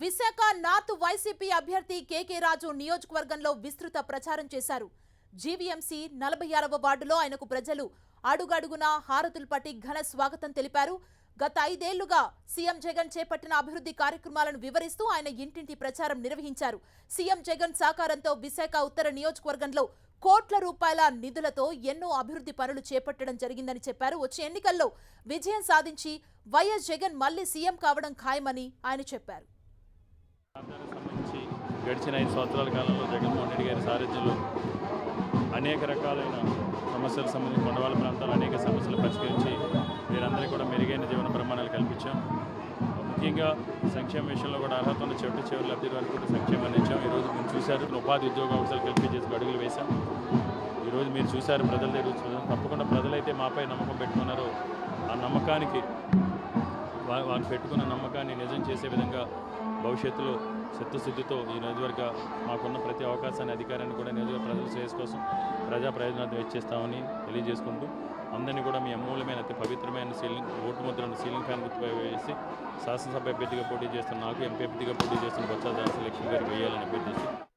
Visakha north YCP అభ్యర్థి కేకే రాజు నియోజకవర్గంలో విస్తృత ప్రచారం చేశారు. జీవీఎంసీ నలభై ఆరవ వార్డులో ఆయనకు ప్రజలు అడుగడుగునా హారతులు పట్టి ఘన స్వాగతం తెలిపారు. గత ఐదేళ్ళుగా సీఎం జగన్ చేపట్టిన అభివృద్ధి కార్యక్రమాలను వివరిస్తూ ఆయన ఇంటింటి ప్రచారం నిర్వహించారు. సీఎం జగన్ సహకారంతో విశాఖ ఉత్తర నియోజకవర్గంలో కోట్ల రూపాయల నిధులతో ఎన్నో అభివృద్ధి పనులు చేపట్టడం జరిగిందని చెప్పారు. వచ్చే ఎన్నికల్లో విజయం సాధించి వైఎస్ జగన్ మళ్ళీ సీఎం కావడం ఖాయమని ఆయన చెప్పారు. గడిచిన ఐదు సంవత్సరాల కాలంలో జగన్మోహన్ రెడ్డి గారి సారథ్యంలో అనేక రకాలైన సమస్యలకు సంబంధించి కొండవాళ్ళ ప్రాంతాల్లో అనేక సమస్యలు పరిష్కరించి వీరందరికీ కూడా మెరుగైన జీవన ప్రమాణాలు కల్పించాం. ముఖ్యంగా సంక్షేమ విషయంలో కూడా అర్హత ఉన్న చెట్టు చివరి లబ్ధి వరకు కూడా సంక్షేమం అందించాం. ఈరోజు మీరు చూశారు ఉపాధి ఉద్యోగ అవసరాలు కల్పించేసి అడుగులు వేశాం. ఈరోజు మీరు చూశారు ప్రజల దగ్గర చూశారు. తప్పకుండా ప్రజలైతే మాపై నమ్మకం పెట్టుకున్నారో. ఆ నమ్మకానికి వాళ్ళు పెట్టుకున్న నమ్మకాన్ని నిజం చేసే విధంగా భవిష్యత్తులో చిత్తశుద్ధితో ఈ నియోజకవర్గ మాకున్న ప్రతి అవకాశాన్ని అధికారాన్ని కూడా నియోజకవర్గ ప్రజల శ్రేయస్ కోసం ప్రజా ప్రయోజనార్థం ఇచ్చేస్తామని తెలియజేసుకుంటూ అందరినీ కూడా మీ అమూల్యమైన అతి పవిత్రమైన సీలింగ్ ఓటు ముద్రను సీలింగ్ ఫ్యాన్ గుర్తుపై వేసి శాసనసభ అభ్యర్థిగా పోటీ చేస్తున్న నాకు ఎంపీ అభ్యర్థిగా పోటీ చేస్తున్న బొత్స ఝాన్సీ లక్ష్మి గారు వేయాలని అభ్యర్థిస్తూ